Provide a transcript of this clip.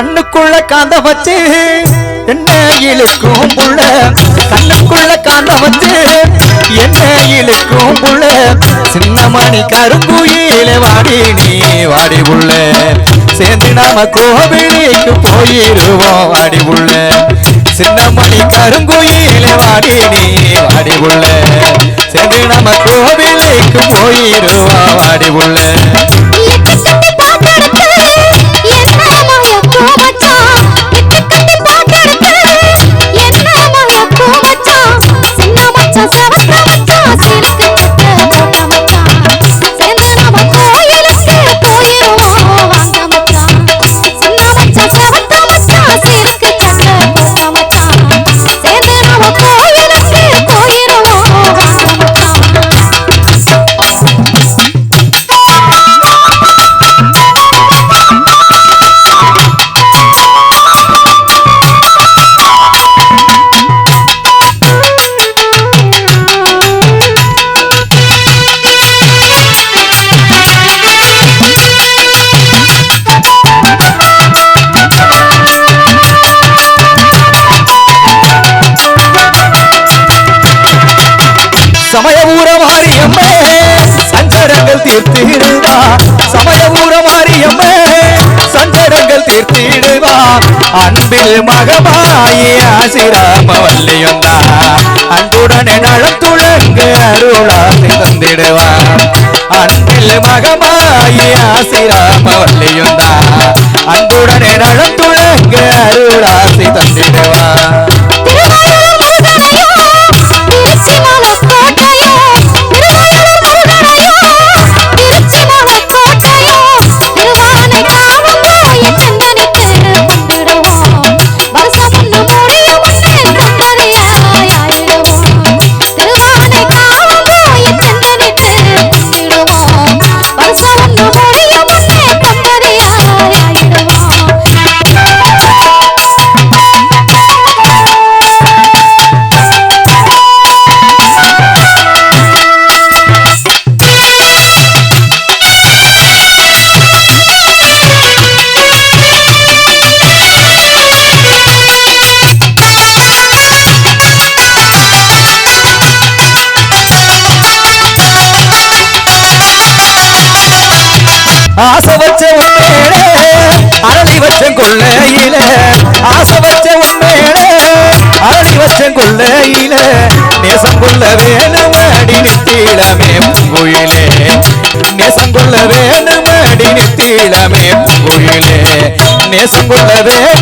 கண்ணுக்குள்ள காந்த வச்சு என்ன இழுக்கும் புள்ள? கண்ணுக்குள்ள காந்த வச்சு என்ன இழுக்கும் புள்ள? சின்ன மணி கருங்குயில வாடி நீ வாடி புள்ள. சேர்ந்து நாம கோவிலுக்கு போயிருவோம் வாடி புள்ள. சின்ன மணி கருங்குயில வாடி நீ வாடி புள்ள. சேர்ந்து நாம கோவிலுக்கு போயிருவோம் வாடி புள்ள. சமய சமயபூர மாரியம்மே சஞ்சடங்கள் தீர்த்திடுவா. சமய சமயபூர மாரியம்மே சஞ்சடங்கள் தீர்த்திடுவா. அன்பில் மகமாயி ஆசிராம வல்லியொந்தா அன்புடனே நழத்துழங்கு அருளாசி தந்திடுவா. அன்பில் மகமாயி ஆசிராம வல்லியொந்தா ஆசை வச்ச உண்மையிலே அரளி வச்ச கொள்ளையில ஆசை வச்ச உண்மையிலே அரளி வச்ச கொள்ளையில. நேசம் கொள்ள வேணும் அடி நித்தீழமே பூங்குயிலே நேசம் கொள்ள வேணும் அடி நித்தீழமே பூங்குயிலே நேசம் கொள்ள வேணும்